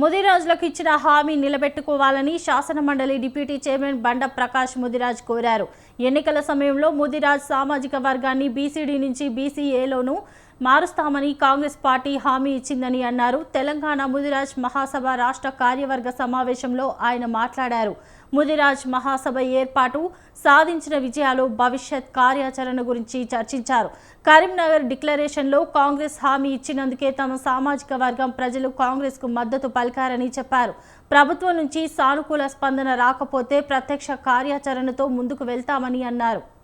ముదిరాజులకు ఇచ్చిన హామీ నిలబెట్టుకోవాలని శాసనమండలి డిప్యూటీ చైర్మన్ బండ ప్రకాష్ ముదిరాజ్ కోరారు. ఎన్నికల సమయంలో ముదిరాజ్ సామాజిక వర్గాన్ని బీసీడీ నుంచి బీసీఏలోనూ మారుస్తామని కాంగ్రెస్ పార్టీ హామీ ఇచ్చిందని అన్నారు. తెలంగాణ ముదిరాజ్ మహాసభ రాష్ట్ర కార్యవర్గ సమావేశంలో ఆయన మాట్లాడారు. ముదిరాజ్ మహాసభ ఏర్పాటు సాధించిన విజయాలు భవిష్యత్ కార్యాచరణ గురించి చర్చించారు. కరీంనగర్ డిక్లరేషన్లో కాంగ్రెస్ హామీ ఇచ్చినందుకే తమ సామాజిక వర్గం ప్రజలు కాంగ్రెస్కు మద్దతు పలికారని చెప్పారు. ప్రభుత్వం నుంచి సానుకూల స్పందన రాకపోతే ప్రత్యక్ష కార్యాచరణతో ముందుకు వెళ్తామని అన్నారు.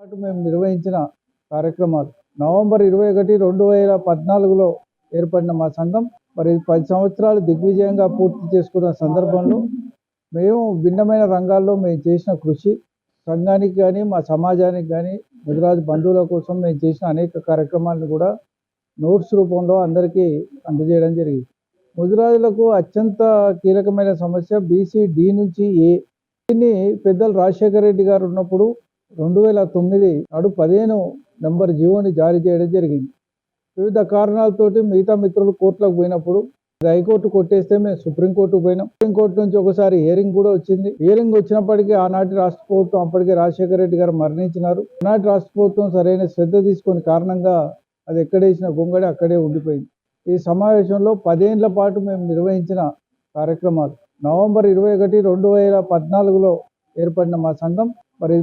పాటు మేము నిర్వహించిన కార్యక్రమాలు. నవంబర్ ఇరవై ఒకటి రెండు వేల పద్నాలుగులో ఏర్పడిన మా సంఘం మరి పది సంవత్సరాలు దిగ్విజయంగా పూర్తి చేసుకున్న సందర్భంలో మేము భిన్నమైన రంగాల్లో మేము చేసిన కృషి సంఘానికి కానీ మా సమాజానికి కానీ ముదిరాజు బంధువుల కోసం మేము చేసిన అనేక కార్యక్రమాలను కూడా నోట్స్ రూపంలో అందరికీ అందజేయడం జరిగింది. ముదిరాజులకు అత్యంత కీలకమైన సమస్య బీసీ డి నుంచి ఏ. దీన్ని పెద్దలు రాజశేఖర రెడ్డి గారు ఉన్నప్పుడు రెండు వేల తొమ్మిది నాడు పదిహేను నెంబర్ జీవోని జారీ చేయడం జరిగింది. వివిధ కారణాలతోటి మిగతా మిత్రులు కోర్టులకు పోయినప్పుడు హైకోర్టు కొట్టేస్తే మేము సుప్రీంకోర్టుకు పోయినాం. సుప్రీంకోర్టు నుంచి ఒకసారి హియరింగ్ కూడా వచ్చింది. హియరింగ్ వచ్చినప్పటికీ ఆనాటి రాష్ట్ర ప్రభుత్వం అప్పటికే రాజశేఖర రెడ్డి గారు మరణించినారు. ఆనాటి రాష్ట్ర ప్రభుత్వం సరైన శ్రద్ధ తీసుకుని కారణంగా అది ఎక్కడేసిన గొంగడి అక్కడే ఉండిపోయింది. ఈ సమావేశంలో పదేళ్ళ పాటు మేము నిర్వహించిన కార్యక్రమాలు. నవంబర్ ఇరవై ఒకటి రెండు వేల పద్నాలుగులో ఏర్పడిన మా సంఘం మరి